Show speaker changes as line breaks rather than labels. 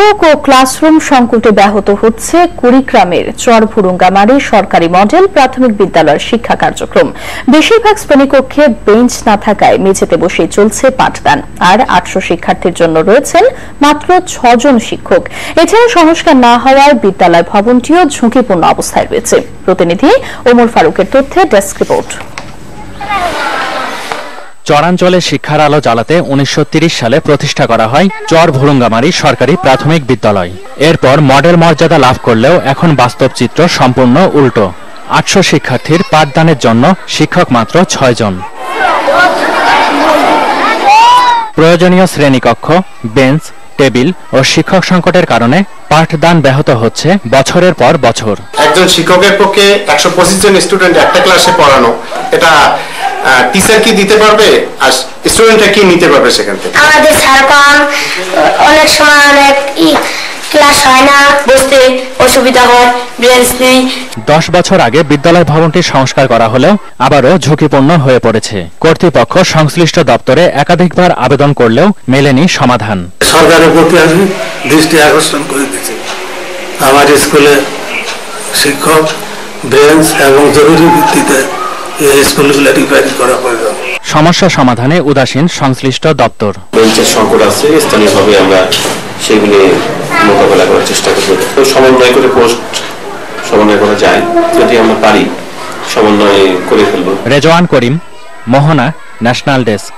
ও classroom সংকটে ব্যাহত হচ্ছে কুড়িগ্রামের চরভুরুঙ্গামারি সরকারি মডেল প্রাথমিক বিদ্যালয়ের শিক্ষা কার্যক্রম। বেশিরভাগ শ্রেণীকক্ষে বেঞ্চ না থাকায় মেঝেতে বসে চলছে পাঠদান। আর আটশো শিক্ষার্থীর জন্য রয়েছেন মাত্র ছজন শিক্ষক। এছাড়া সংস্কার না হওয়ায় বিদ্যালয় ভবনটিও ঝুঁকিপূর্ণ অবস্থায় রয়েছে। প্রতিনিধি ওমর ফারুকের তথ্যে ডেস্ক রিপোর্ট।
চরাঞ্চলে শিক্ষার আলো জ্বালাতে উনিশশো সালে প্রতিষ্ঠা করা হয় চর ভুরুঙ্গামারি সরকারি প্রাথমিক বিদ্যালয়। এরপর মডেল মর্যাদা লাভ করলেও এখন বাস্তব চিত্র সম্পূর্ণ উল্টো। আটশো শিক্ষার্থীর পাঠদানের জন্য শিক্ষক মাত্র ছয় জন। প্রয়োজনীয় শ্রেণীকক্ষ, বেঞ্চ, টেবিল ও শিক্ষক সংকটের কারণে পাঠদান ব্যাহত হচ্ছে বছরের পর বছর।
একজন শিক্ষকের পক্ষে একশো পঁচিশ জন স্টুডেন্ট একটা ক্লাসে পড়ানো, এটা টিচার কি দিতে পারবে? আর স্টুডেন্টরা কি নিতে পারবে সেখান থেকে?
আমাদের স্যার কম অনেক সময় অনেক ক্লাস হয় না বসতে অসুবিধা হয় বেঞ্চ নেই।
দশ বছর আগে বিদ্যালয় ভবনটি সংস্কার করা হলেও আবারও ঝুঁকিপূর্ণ হয়ে পড়েছে। কর্তৃপক্ষ সংশ্লিষ্ট দপ্তরে একাধিকবার আবেদন করলেও মেলেনি সমাধান।
সরকারের প্রতি আমি দৃষ্টি আকর্ষণ করে দিচ্ছি আমার স্কুলে শিক্ষক বেঞ্চ এবং জরুরি ভিত্তিতে স্কুলগুলো রিপেয়ারিং করা প্রয়োজন
সমস্যা সমাধানে উদাসীন সংশ্লিষ্ট দপ্তর।
বেঞ্চের সংকট আছে স্থানীয়ভাবে আমরা সেগুলি মোকাবেলা করার চেষ্টা করব। তো সমন্বয় করে পোস্ট সমন্বয় করা যায় যদি আমরা পারি সমন্বয় করে ফেলব।
Rezwan Karim Mohona national desk.